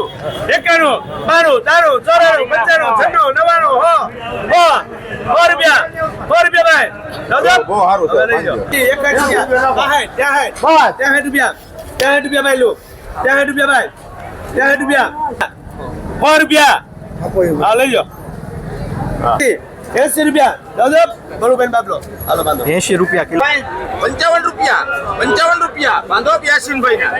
નેવું એકાણું બાણું તારું ચોરાણું પંચાણું છન્નું નવાણું હો હો સો રૂપિયા સો રૂપિયા ભાઈ. દાદા? બહુ સારું છે, જાઓ. રૂપિયા. ત્રેસઠ રૂપિયા. ત્રેસઠ રૂપિયા. ભાઈ લો. ત્રેસઠ રૂપિયા ભાઈ. ત્રેસઠ રૂપિયા. સો રૂપિયા. હા લઈ જાઓ. એસી રૂપિયા. દાદા બરોબર બાબલો હાલો બાંધો. એસી રૂપિયા કિલો. પંચાવન રૂપિયા. પંચાવન રૂપિયા. બાંધો યાસીન ભાઈ ના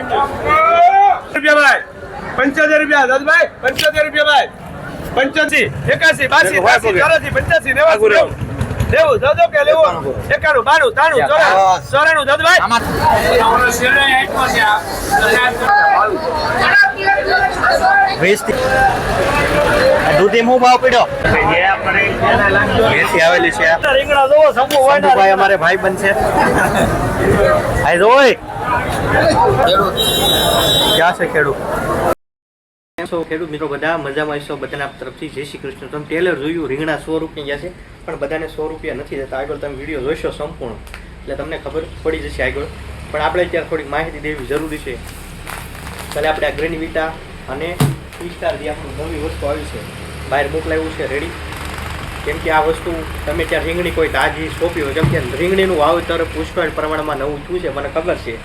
રૂપિયા ભાઈ. પંચોતેર રૂપિયા દાદભાઈ પંચોતેર રૂપિયા ભાઈ. પંચ્યાસી એકાસી બાસી ચોરાસી પંચ્યાસી નેવાસી નેવું. નેવું દાદો કે લેવું. એકાણું બાણું તાણું ચોરા ચોરાણું. દાદભાઈ. વીસ દૂધી હું ભાવ પડ્યો? એસી આવેલી છે. રીંગણા જોવો શંભુ ભાઈ અમારે ભાઈ બનશે. આ જોઈ ક્યાં છે ખેડૂત? છો, ખેડૂત મિત્રો, બધા મજામાં છો બધાના તરફથી જય શ્રી કૃષ્ણ. તમે ટેલર જોયું, રીંગણા સો રૂપિયા ગયા છે, પણ બધાને સો રૂપિયા નથી જતા આગળ તમે વીડિયો જોઈશો સંપૂર્ણ. એટલે તમને ખબર પડી જશે આગળ. પણ આપણે અત્યારે થોડીક માહિતી દેવી જરૂરી છે. ચાલે આપણે આ ગ્રેની વિટા અને સ્ટાર જે આપણું નવી વસ્તુ આવી છે, બહાર મોકલાવ્યું છે રેડી કેમ કે આ વસ્તુ તમે ત્યાં રીંગણી કોઈ તાજી સોંપી હોય કેમ કે રીંગણીનું વાવેતર પુષ્કળ પ્રમાણમાં નવું થયું છે, મને ખબર છે.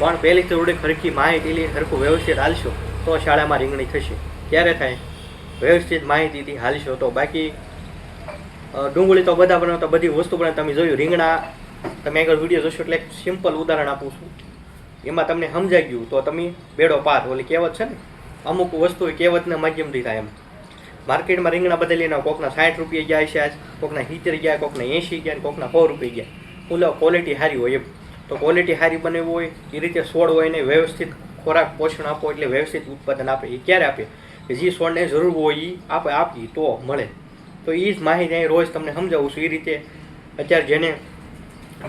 પણ પહેલી થોડીક ખરખી માહિતી લઈ સરખું વ્યવસ્થિત હાલશો. તો શાળામાં રીંગણી થશે. ક્યારે થાય? વ્યવસ્થિત માહિતીથી હાલશો તો બાકી ડુંગળી તો બધા બનાવતા બધી વસ્તુ પણ તમે જોયું રીંગણા, તમે આગળ વીડિયો જોશો એટલે એક સિમ્પલ ઉદાહરણ આપું છું. એમાં તમને સમજાઈ ગયું. તો તમે બેડો પાર, ઓલી કહેવત છે ને, અમુક વસ્તુ કહેવતના માધ્યમથી થાય એમ. માર્કેટમાં રીંગણા બદલીને કોકના સાઠ રૂપિયા ગયા છે આજ, કોકના સિત્તેર ગયા, કોકના એંશી ગયા, કોકના સો રૂપિયા ગયા. ફૂલ ક્વોલિટી સારી હોય એમ. તો ક્વોલિટી સારી બનાવવી હોય, એ રીતે છોડ હોય ને વ્યવસ્થિત ખોરાક પોષણ આપો એટલે વ્યવસ્થિત ઉત્પાદન આપે, એ ક્યારે આપે? જે છોડને જરૂર હોય એ આપણે આપી, તો મળે. તો એ જ માહિતી અહીં રોજ તમને સમજાવું છું. એ રીતે અત્યારે જેને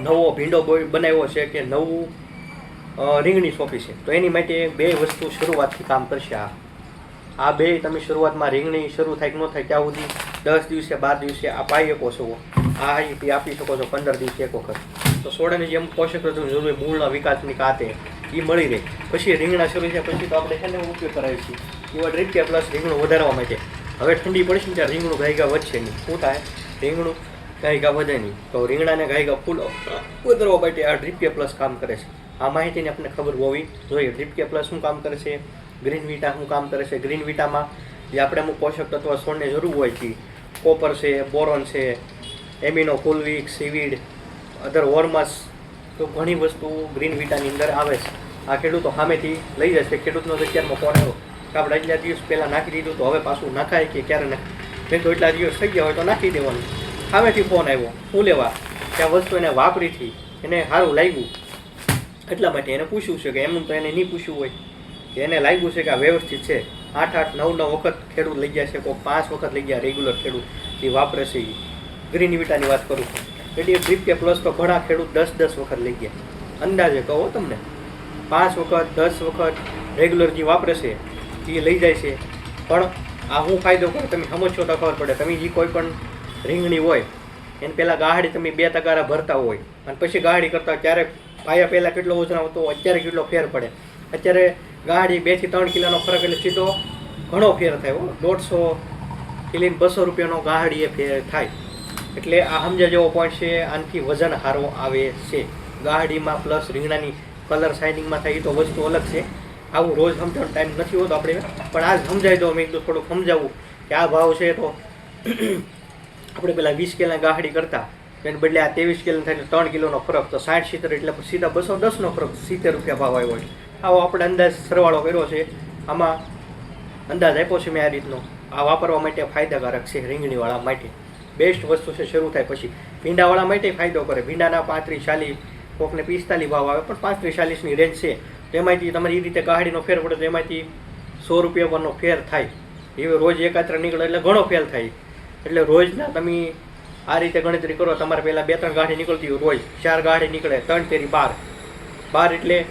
નવો ભીંડો બનાવ્યો છે કે નવું રીંગણી સોંપી છે, તો એની માટે બે વસ્તુ શરૂઆતથી કામ કરશે આ. આ બે તમે શરૂઆતમાં રીંગણી શરૂ થાય કે ન થાય ત્યાં સુધી દસ દિવસે, બાર દિવસે આ પાઈ શકો છો. આ આપી શકો છો, પંદર દિવસે એક વખત. તો સોડાની જેમ પોષક તત્વોની જરૂરી મૂળના વિકાસની કાતે એ મળી રહે. પછી રીંગણા શરૂ થયા, પછી તો આપણે છે ને ઉપયોગ કરાવીએ છીએ. એવા ડ્રીપ પ્લસ રીંગણું વધારવા માટે હવે ઠંડી પડશે ને ત્યારે રીંગણું ગાયગા વધશે નહીં. શું થાય? રીંગણું ગાયગા વધે નહીં. તો રીંગણાને ગાયગા ફૂલ વધારવા માટે આ ડ્રીપ પ્લસ કામ કરે છે. આ માહિતીની આપણને ખબર હોવી જોઈએ. ડ્રીપ કે પ્લસ શું કામ કરે છે? ગ્રીન વિટા શું કામ કરે છે? ગ્રીન વિટામાં જે આપણે અમુક પોષક તત્વ છોડને જરૂર હોય છે, કોપર છે, બોરોન છે, એમિનો ફુલવિક સીવીડ, અધર વોર્મસ તો ઘણી વસ્તુ ગ્રીન વિટાની અંદર આવે છે. આ ખેડૂતો સામેથી લઈ જશે ખેડૂતનો અત્યારમાં ફોન આવ્યો કે આપણે એટલા દિવસ પહેલાં નાખી દીધું તો હવે પાછું નાખાય કે ક્યારે નાખાય? મેં તો એટલા દિવસ થઈ ગયા હોય તો નાખી દેવાનું. સામેથી ફોન આવ્યો. શું લેવા? કે આ વસ્તુ એને વાપરીથી એને સારું લાગ્યું. એટલા માટે એને પૂછ્યું છે કે એમ તો એને નહીં પૂછ્યું હોય. કે એને લાગ્યું છે કે આ વ્યવસ્થિત છે. આઠ આઠ નવ નવ વખત ખેડૂત લઈ ગયા છે. કોઈ પાંચ વખત લઈ ગયા રેગ્યુલર ખેડૂત. જે વાપરે છે એ ગ્રીન વિટાની વાત કરું. છું એટલે ડ્રીપ કે પ્લસ તો ઘણા ખેડૂત દસ દસ વખત લઈ ગયા. અંદાજે કહો તમને. પાંચ વખત, દસ વખત રેગ્યુલર જે વાપરે છે, એ લઈ જાય છે. પણ આ હું ફાયદો કરે? તમે સમજશો તો ખબર પડે. તમે જે કોઈ પણ રીંગણી હોય, એને પહેલાં ગાહડી તમે બે તગારા ભરતા હોય. અને પછી ગાહડી કરતા હોય ક્યારેક પાયા પહેલાં કેટલો વજન હતો અત્યારે કેટલો ફેર પડે. અત્યારે ગાડી બેથી ત્રણ કિલોનો ફરક એટલે સીધો ઘણો ફેર થાય દોઢસો કિલીન બસો રૂપિયાનો ગાહડી એ ફેર થાય. એટલે આ સમજા જેવો પોઈન્ટ છે, આનાથી વજન હારો આવે છે. ગાડીમાં પ્લસ રીંગણાની કલર શાઇનિંગમાં થાય એ તો વસ્તુ અલગ છે. આવું રોજ સમજવાનો ટાઈમ નથી હોતો આપણે. પણ આજ સમજાવી દો અમે તો થોડુંક સમજાવું કે આ ભાવ છે તો આપણે પેલા વીસ કિલોના ગાહડી કરતા. એને બદલે આ ત્રેવીસ કિલો થાય એટલે ત્રણ કિલોનો ફરક. તો સાઠ સિત્તેર એટલે સીધા બસો દસનો ફરક. સિત્તેર રૂપિયા ભાવ આવ્યો છે. આવો આપણે અંદાજ સરવાળો કર્યો છે. આમાં અંદાજ આપ્યો છે મેં આ રીતનો. આ વાપરવા માટે ફાયદાકારક છે રીંગણીવાળા માટે. બેસ્ટ વસ્તુ છે, શરૂ થાય પછી. ભીંડાવાળા માટે ફાયદો કરે. ભીંડાના પાંત્રીસ, ચાલીસ, કોકને પિસ્તાલીસ ભાવ આવે, પણ પાંત્રીસ, ચાલીસની રેન્જ છે. તેમાંથી તમારી એ રીતે ગાડીનો ફેર પડે તો એમાંથી સો રૂપિયા પરનો ફેર થાય. એવો રોજ એકાત્ર નીકળે એટલે ઘણો ફેર થાય. એટલે રોજના તમે આ રીતે ગણતરી કરો, તમારે પહેલાં બે, ત્રણ ગાડી નીકળતી હોય રોજ. ચાર ગાડી નીકળે, ત્રણ તેરી બાર. બાર એટલે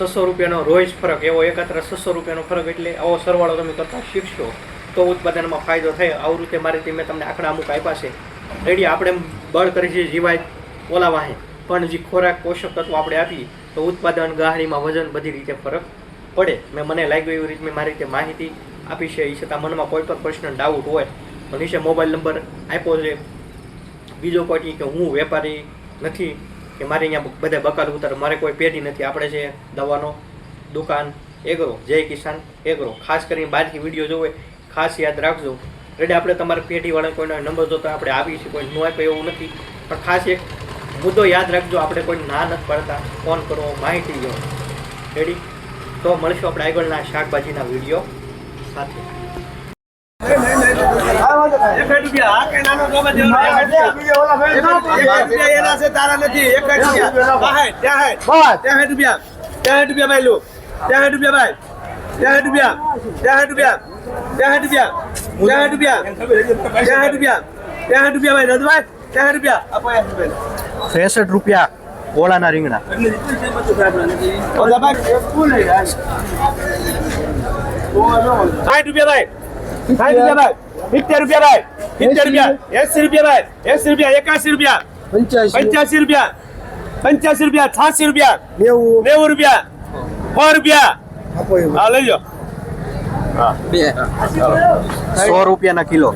છસો રૂપિયાનો રોજ ફરક. એવો એકાત્ર છસો રૂપિયાનો ફરક એટલે આવો સરવાળો તમે કરતા શીખશો. તો ઉત્પાદનમાં ફાયદો થાય. આવું રીતે મારી મેં તમને આંકડા અમુક આપ્યા છે. રેડી, આપણે બળ કરી છે, જીવાય ઓલા વાહે. પણ જે ખોરાક પોષક તત્વો આપણે આપીએ, તો ઉત્પાદન, ગાહરીમાં વજન બધી રીતે ફરક પડે. મેં મને લાગ્યું એવી રીતે મેં મારી રીતે માહિતી આપી છે એ છતાં મનમાં કોઈ પણ પ્રશ્ન ડાઉટ હોય, તો નીચે મોબાઈલ નંબર આપ્યો છે. બીજો કોઈ કે હું વેપારી નથી, કે મારે અહીંયા બધા બકાલ ઉતાર. મારે કોઈ પેઢી નથી. આપણે છે દવાનો દુકાન, એગ્રો, જય કિસાન, એગ્રો. ખાસ કરીને બહારથી વીડિયો જોવે ખાસ યાદ રાખજો. રેડી આપણે તમારા પેઢીવાળા કોઈનો નંબર જોતા આપણે છીએ, કોઈ ન આપ્યો એવું નથી. પણ ખાસ એક મુદ્દો યાદ રાખજો, આપણે કોઈ ના નથી પડતા. ફોન કરવો માહિતી લો. રેડી તો મળશું આપણે આગળના શાકભાજીના વીડિયો સાથે. ત્યાં રૂપિયા ભાઈ લો ત્યાં રૂપિયા ભાઈ ત્યાં રૂપિયા ત્યાં રૂપિયા. ત્યાં રૂપિયા. ત્યાં રૂપિયા. ત્યાં રૂપિયા. ત્યાં રૂપિયા ભાઈ ત્યાં રૂપિયા. ત્રેસઠ રૂપિયા ઓળાના રીંગણા. સાઠ રૂપિયા ભાઈ. સાઠ રૂપિયા ભાઈ. સિત્તેર રૂપિયા ભાઈ. સિત્તેર રૂપિયા. એસી રૂપિયા ભાઈ. એસી રૂપિયા. એકાસી રૂપિયા. પંચ્યાસી. રૂપિયા. પંચ્યાસી રૂપિયા. છ્યાસી રૂપિયા. નેવું. રૂપિયા. સો રૂપિયા. હા લઈ જાઓ સો રૂપિયાના કિલો.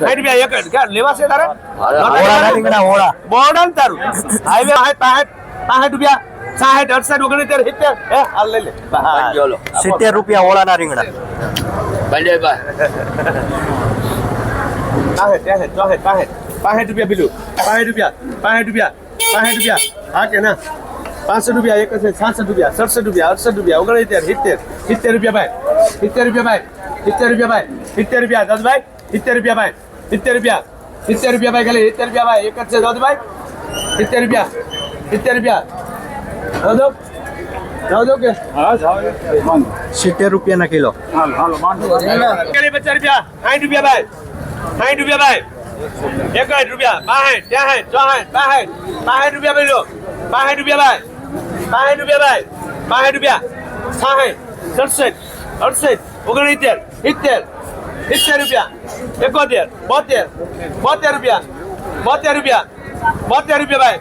સાઠ રૂપિયા તારે? બોર્ડ તારું? હાઈવે સાઠ અડસઠ ઓગણીતેર સિત્તેર. હે હાલ લઈ લે. હા. સિત્તેર રૂપિયા ઓળાના રીંગણા. પાસઠ ત્રેસઠ ચોસઠ પાસઠ પાસઠ રૂપિયા બીજું. પાસઠ રૂપિયા પાસઠ રૂપિયા પાસઠ રૂપિયા. હા કે ના? પાસઠ રૂપિયા એક સાસઠ રૂપિયા સડસઠ રૂપિયા અડસઠ રૂપિયા ઓગણસિત્તેર સિત્તેર. સિત્તેર રૂપિયા ભાઈ સિત્તેર રૂપિયા ભાઈ સિત્તેર રૂપિયા ભાઈ સિત્તેર રૂપિયા દસ ભાઈ સિત્તેર રૂપિયા ભાઈ સિત્તેર રૂપિયા સિત્તેર રૂપિયા ભાઈ ખાલી સિત્તેર રૂપિયા ભાઈ એક જ છે દસ ભાઈ સિત્તેર રૂપિયા સિત્તેર રૂપિયા. દો દો કે? સિત્તેર રૂપિયાના કિલો. ખાલી પચાસ રૂપિયા સાઠ રૂપિયા ભાઈ સાઠ રૂપિયા ભાઈ. એકાઠ રૂપિયા. બાસઠ ત્યાસઠ ચોસઠ, બાસઠ. બાસઠ રૂપિયા ભાઈ લો બાસઠ રૂપિયા ભાઈ બાસઠ રૂપિયા ભાઈ બાસઠ રૂપિયા. સાઠ સડસઠ, અડસઠ, ઓગણસિત્તેર, સિત્તેર સિત્તેર રૂપિયા. એકોતેર, બોતેર બોતેર રૂપિયા. બોતેર રૂપિયા. બોતેર રૂપિયા ભાઈ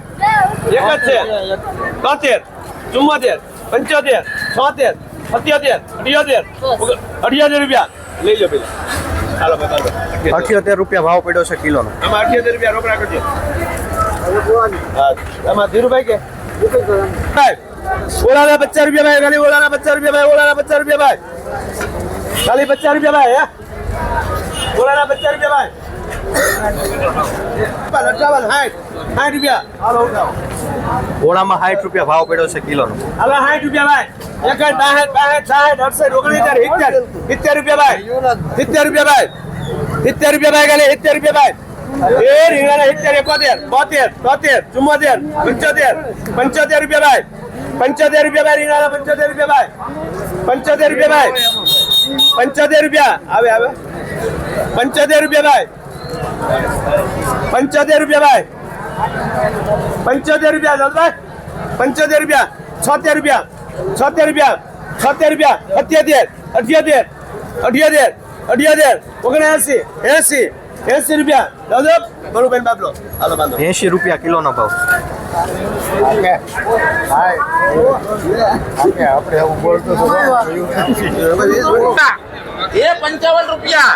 એક જ છે. તોતેર ચુમ્મોતેર પંચોતેર, છોતેર, સત્યોતેર, અઠ્યોતેર અઠ્યોતેર રૂપિયા. લઈ જાઓ પેલા. ચાલો ભાઈ. અઠ્યોતેર રૂપિયા ભાવ પડ્યો છે કિલોનો. આમાં અઠ્યોતેર રૂપિયા રોકડા કરજો. આમાં ધીરુભાઈ કે? ઓલાના પચાસ રૂપિયા ભાઈ ખાલી ઓલાના પચાસ રૂપિયા ભાઈ ઓલાના પચાસ રૂપિયા ભાઈ. ખાલી પચાસ રૂપિયા ભાઈ હે? ઓલાના પચાસ રૂપિયા ભાઈ. સાઠ સાઠ રૂપિયા. ઓળામાં સાઠ રૂપિયા ભાવ પડ્યો છે કિલોનો. હાલો સાઠ રૂપિયા ભાઈ. એક બાસઠ બાસઠ સાઠ અડસઠ સિત્તેર. સિત્તેર રૂપિયા ભાઈ. સિત્તેર રૂપિયા ભાઈ. સિત્તેર રૂપિયા ભાઈ ખાલી, સિત્તેર રૂપિયા ભાઈ એ રીંગણા સિત્તેર, એકોતેર, બોતેર, તોતેર ચુમ્મોતેર પંચોતેર પંચોતેર રૂપિયા ભાઈ પંચોતેર રૂપિયા ભાઈ રીંગણા પંચોતેર રૂપિયા ભાઈ પંચોતેર રૂપિયા ભાઈ પંચોતેર રૂપિયા. આવે આવે. પંચોતેર રૂપિયા ભાઈ પંચોતેર રૂપિયા ભાઈ પંચોતેર રૂપિયા પંચોતેર રૂપિયા, છોતેર રૂપિયા છોતેર રૂપિયા છોતેર રૂપિયા અઠ્યોતેર અઠ્યોતેર અઠ્યોતેર અઠ્યોતેર ઓગણએસી એસી એસી રૂપિયા. દાદો બરોબર બાબલો હાલો બાંધો. એંશી રૂપિયા કિલોનો ભાવ. એ પંચાવન રૂપિયા.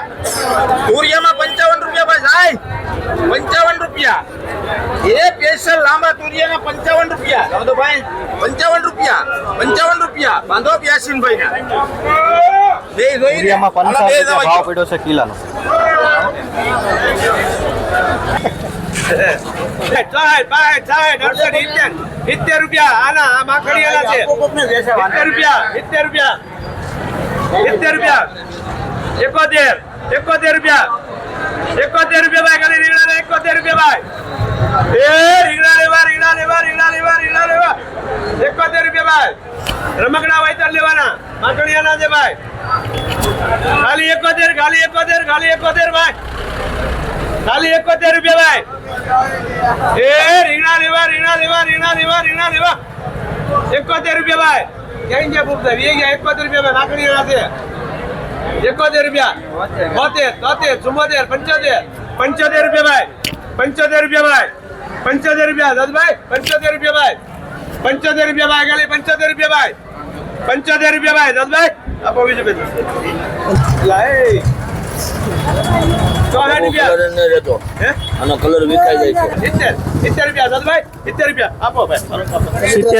તુરિયામાં પંચાવન રૂપિયા ભાઈ સાહેબ પંચાવન રૂપિયા. એ સ્પેશિયલ લાંબા તુરિયાના પંચાવન રૂપિયા. જાઓ ભાઈ પંચાવન રૂપિયા પંચાવન રૂપિયા. બાંધો યાસીનભાઈ ના બે જોઈ લે. યુરિયામાં પંચાવન બે રૂપિયા ભાવ પડ્યો છે કિલોનો. ઇત્તેર રૂપિયા આના આ માખણી આના છે સિત્તેર રૂપિયા સિત્તેર રૂપિયા. સિત્તેર રૂપિયા. એકોતેર એકોતેર રૂપિયા. એકોતેર રૂપિયા ભાઈ, ખાલી રીંગણા એકોતેર રૂપિયા ભાઈ. એ રીંગણા લેવા રીંગણા લેવા રીંગણા લેવા રીંગણા લેવા. એકોતેર રૂપિયા ભાઈ. રમકડા વાયતર લેવાના. માખણીયાના છે ભાઈ. ખાલી એકોતેર ખાલી એકોતેર ખાલી એકોતેર ભાઈ. ખાલી એકોતેર રૂપિયા ભાઈ. એ રીંગણા લેવા રીંગણા લેવા રીંગણા લેવા રીંગણા લેવા. એકોતેર રૂપિયા ભાઈ. ક્યાં ગયા ભૂપતા? વી ગયા, એકોતેર રૂપિયા ભાઈ. નાકડી ના છે. એકોતેર રૂપિયા. બોતેર તોતેર ચુમ્મોતેર પંચોતેર. પંચોતેર રૂપિયા ભાઈ. પંચોતેર રૂપિયા ભાઈ. પંચોતેર રૂપિયા દાદભાઈ પંચોતેર રૂપિયા ભાઈ. પંચોતેર રૂપિયા ભાઈ ખાલી પંચોતેર રૂપિયા ભાઈ. પંચોતેર રૂપિયા ભાઈ દાદભાઈ આપો બીજું બધું લાય સિત્તેર.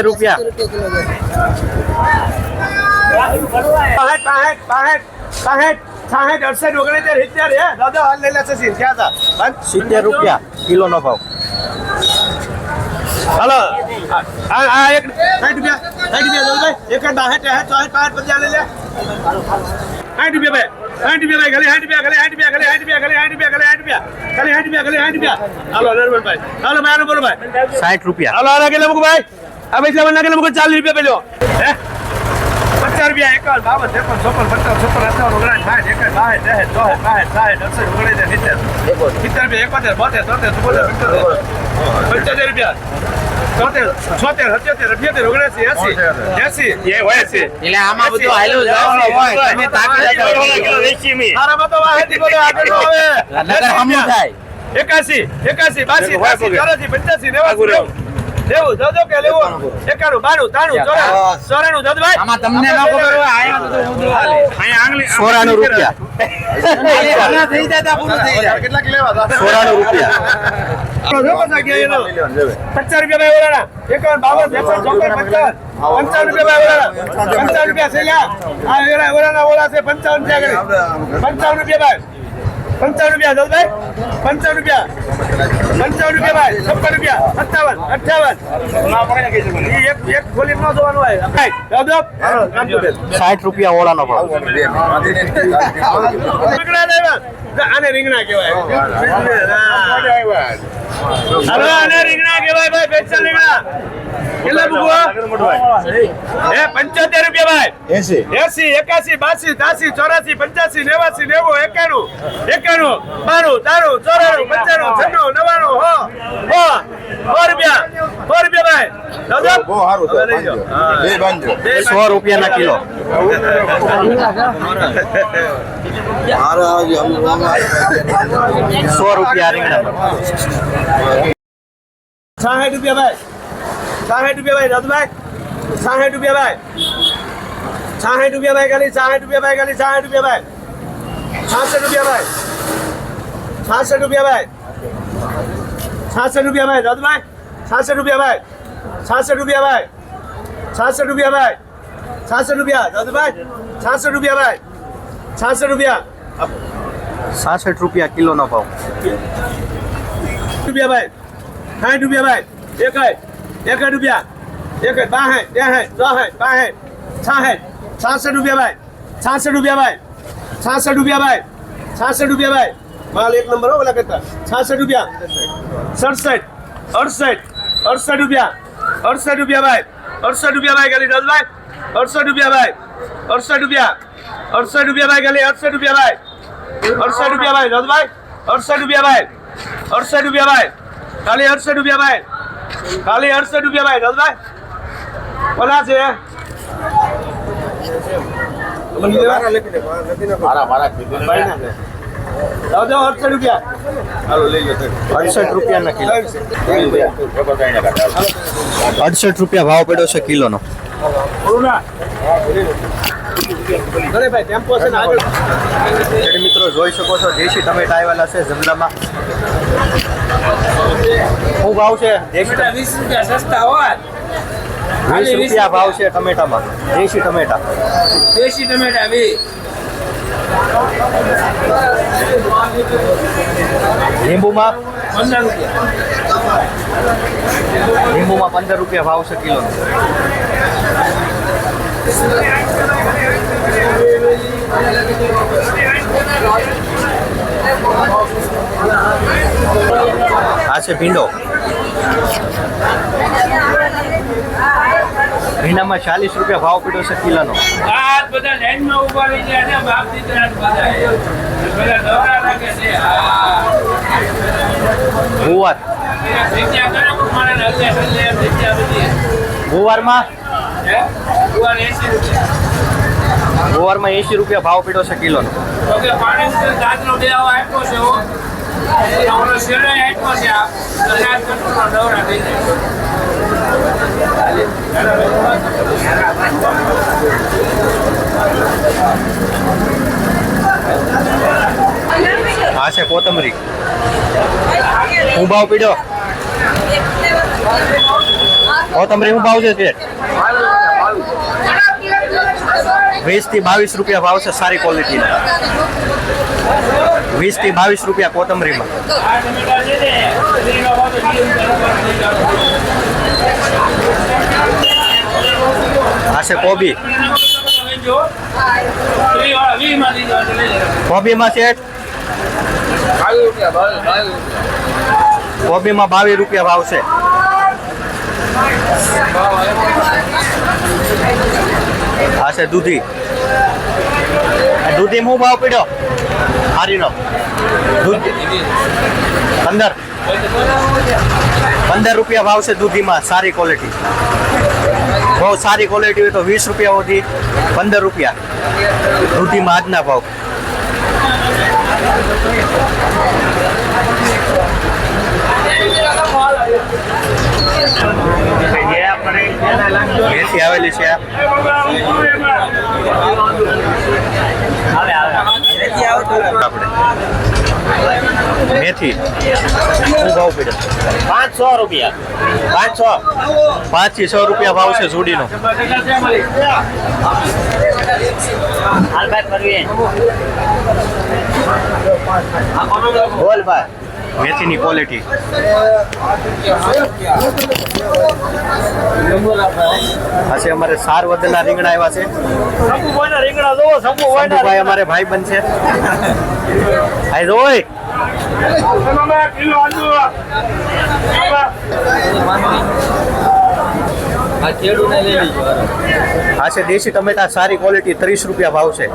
રૂપિયા પાસઠ પાસઠ પાસઠ પાસઠ સાસઠ અડસઠ ઓગણસિત્તેર સિત્તેર હે? દાદા હાલ લઈ લેશે સીન. ક્યાં હતા? બંધ. સિત્તેર રૂપિયા કિલોનો ભાવ. હાલો. એક સાઠ રૂપિયા સાઠ રૂપિયા દાદાભાઈ એક જ હે ચોસઠ પાસઠ પચાસ લઈ લે. સાઠ રૂપિયા ભાઈ સાઠ રૂપિયા ભાઈ ખાલી સાઠ રૂપિયા ખાલી સાઠ રૂપિયા ખાલી સાઠ રૂપિયા ખાલી સાઠ રૂપિયા ખાલી સાઠ રૂપિયા ખાલી સાઠ રૂપિયા હાલો નરમણભાઈ હાલો ભાઈ આનો બોલો ભાઈ. સાઠ રૂપિયા. હાલો આના કેટલા મૂકું ભાઈ. આ મને કેટલા મૂકું ચાલીસ રૂપિયા પેલો. હે? પચાસ રૂપિયા એકાવન બાવન ત્રેપન ચોપન પચાસ છપ્પન અઠાવન ઓગણાઠ સાઠ એકડ બાસઠ ત્રેસઠ ચોસઠ બાસઠ સાઠ અડસઠ ઓગણસિત્તેર સિત્તેર. સિત્તેર રૂપિયા એકોતેર બોતેર તોતેર ચુમ્મોતેર પંચોતેર. પંચોતેર રૂપિયા. ચોતેર છોતેર સત્યોતેર અઠ્યોતેર ઓગણસી એસી એસી. એ હોય એસી એટલે આમાં બધું હાલ્યું હોય. તમે તાકી તારામાં તો વાહેતી બોલે આગળ નો આવે એકાસી એકાસી બાસી ત્યાસી ચોરાસી પંચ્યાસી નેવાસી નેવું નેવું કે લેવું. એકાણું બાણું ત્રાણું ચોરાણું ચોરાણું દાદભાઈ આમાં તમને ન ખબર હોય આયા બધું ઊંધું હાલે. સોળાનું રૂપિયા. પૂરા થઈ જાય તો પૂરું થઈ જાય. કેટલાક લેવા સોળાનું રૂપિયા. પચાસ રૂપિયા ભાઈ ઓલાના. એકાવન બાવન ત્રેપન ચોપન પંચાવન. પંચાવન રૂપિયા ભાઈ ઓલાના. પંચાવન રૂપિયા. છે લ્યા. આ ઓલા ઓલાના ઓલા છે પંચાવન રૂપિયા પંચાવન રૂપિયા ભાઈ. પંચાવન રૂપિયા દઉભાઈ પંચાવન રૂપિયા. પંચાવન રૂપિયા ભાઈ છપ્પન રૂપિયા અઠાવન અઠાવન એક એક ખોલી ન જોવાનું હોય. સાઠ રૂપિયા ઓળાનો ભાવ. આને રીંગણા કહેવાય. હાલો, આને રીંગણા કહેવાય ભાઈ સ્પેશિયલ રીંગણા કેટલા પંચોતેર રૂપિયા ભાઈ. એસી. એસી એકાસી બાસી ત્યાસી ચોરાસી પંચ્યાસી નેવાસી નેવું એકાણું એકાણું બારું તારું ચોરાણું પંચાણું છન્નું નવાણું હો હો. સો રૂપિયા. રૂપિયાના કિલો. સો રૂપિયા રીંગણા સાઠ રૂપિયા ભાઈ. સાઠ રૂપિયા ભાઈ દાદુભાઈ. સાઠ રૂપિયા ભાઈ. સાઠ રૂપિયા ભાઈ ખાલી સાઠ રૂપિયા ભાઈ ખાલી સાઠ રૂપિયા ભાઈ. છાસઠ રૂપિયા ભાઈ. છાસઠ રૂપિયા ભાઈ. છાસઠ રૂપિયા ભાઈ દાદુભાઈ સાતસો રૂપિયા ભાઈ સાતસો રૂપિયા ભાઈ સાતસો રૂપિયા ભાઈ સાતસો રૂપિયા દાદુભાઈ સાતસો રૂપિયા ભાઈ સાતસો રૂપિયા સાસઠ રૂપિયા કિલોનો ભાવ રૂપિયા ભાઈ સાઠ રૂપિયા ભાઈ એક એક રૂપિયા એક બાહે ત્રેસઠ દહે બાહે છાહે છાસઠ રૂપિયા ભાઈ છાસઠ રૂપિયા ભાઈ છાસઠ રૂપિયા ભાઈ છાસઠ રૂપિયા ભાઈ માલ એક નંબર હો ઓલા કરતા છાસઠ રૂપિયા સડસઠ અડસઠ અડસઠ રૂપિયા અડસઠ રૂપિયા ભાઈ અડસઠ રૂપિયા ભાઈ ખાલી દસભાઈ અડસઠ રૂપિયા ભાઈ અડસઠ રૂપિયા અડસઠ રૂપિયા ભાઈ ખાલી અડસઠ રૂપિયા ભાઈ અડસઠ રૂપિયા ભાઈ દસભાઈ અડસઠ રૂપિયા ભાઈ અડસઠ રૂપિયા ભાઈ ખાલી અડસઠ રૂપિયા ભાઈ ખાલી અડસઠ રૂપિયા ભાઈ દસભાઈ કોના છે મારા મારા. દાદા અડસઠ રૂપિયા. હાલો લઈ લો અડસઠ રૂપિયાના કિલો. અડસઠ રૂપિયા ભાવ પડ્યો છે કિલોનો. અરે ભાઈ ટેમ્પો છે ને આગળ. ખેડૂત મિત્રો જોઈ શકો છો દેશી ટમેટા આવેલા છે જમલામાં શું ભાવ છે? વીસ રૂપિયા સસ્તા હોય વીસ રૂપિયા ભાવ છે ટમેટામાં. દેશી ટમેટા. દેશી ટમેટા વીસ. લીંબુમાં પંદર રૂપિયા લીંબુમાં પંદર રૂપિયા ભાવ છે કિલો આ છે ભીંડો. ભીંડામાં ચાલીસ રૂપિયા ભાવ પડ્યો છે કિલોનો. આ બધા લાઈનમાં ઊભા રહી ગયા બાપ દીકરા બધા દોરા લાગે છે. ગુવાર ગુવારમાં હે? એસી રૂપિયા. ગુવારમાં એંશી રૂપિયા ભાવ પડ્યો છે કિલોનો. પાણી દાદનો બે આપ્યો છે કોથમરી હું ભાવ પીડ્યો કોથમરી હું ભાવ છે શેઠ વીસથી બાવીસ રૂપિયા ભાવ છે સારી ક્વોલિટીના. વીસથી બાવીસ રૂપિયા કોથમરીમાં. આ છે કોબી. કોબીમાં શેઠ કોબીમાં બાવીસ રૂપિયા ભાવ છે. આ છે દૂધી. દૂધી હું ભાવ પીડ્યો? હારીનો. દૂધ પંદર. પંદર રૂપિયા ભાવ છે દૂધીમાં, સારી ક્વોલિટી બહુ સારી ક્વોલિટી હોય તો વીસ રૂપિયા સુધી પંદર રૂપિયા. દૂધીમાં આજના ભાવ મેથી આવેલી છે આપણે શું ભાવ પડ્યો પાંચસો રૂપિયા. પાંચસો. પાંચથી છ રૂપિયા ભાવ છે જોડીનો. બોલ ભાઈ. મેથીની ક્વોલિટી આ અમારે સાર વધના રીંગણા આવ્યા છે. શંભુભાઈ અમારે ભાઈ બન છે આઈ આ છે દેશી ટમેટા, સારી ક્વોલિટી ત્રીસ રૂપિયા ભાવ છે.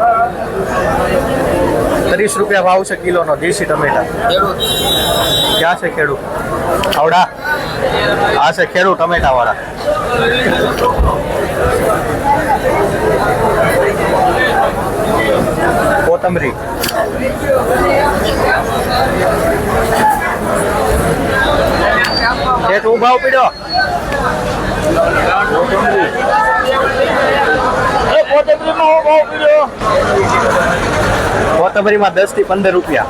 ત્રીસ રૂપિયા ભાવ છે કિલોનો દેશી ટમેટા. ક્યાં છે ખેડૂત? આવડા. આ છે ખેડૂત ટમેટા વાળા કોથમરી. શેઠ ઊભા ભાવ પીડ્યો કોથમરીમાં દસથી પંદર રૂપિયા.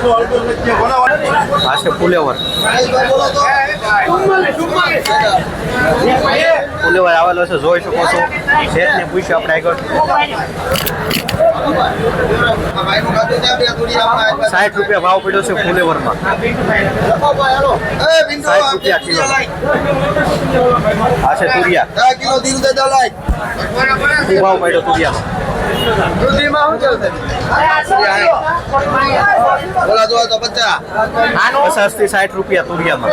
આ છે ફુલેવર. આવેલો છે, જોઈ શકો છો. શેઠને પૂછ્યું આપણે આગળ. સાઠ રૂપિયા ભાવ પડ્યો છે ફુલેવરમાં. સાઠ રૂપિયા કિલો. આ છે તુરિયા. શું ભાવ પડ્યો તુરિયામાં પચાસથી સાઠ રૂપિયા તુરિયામાં.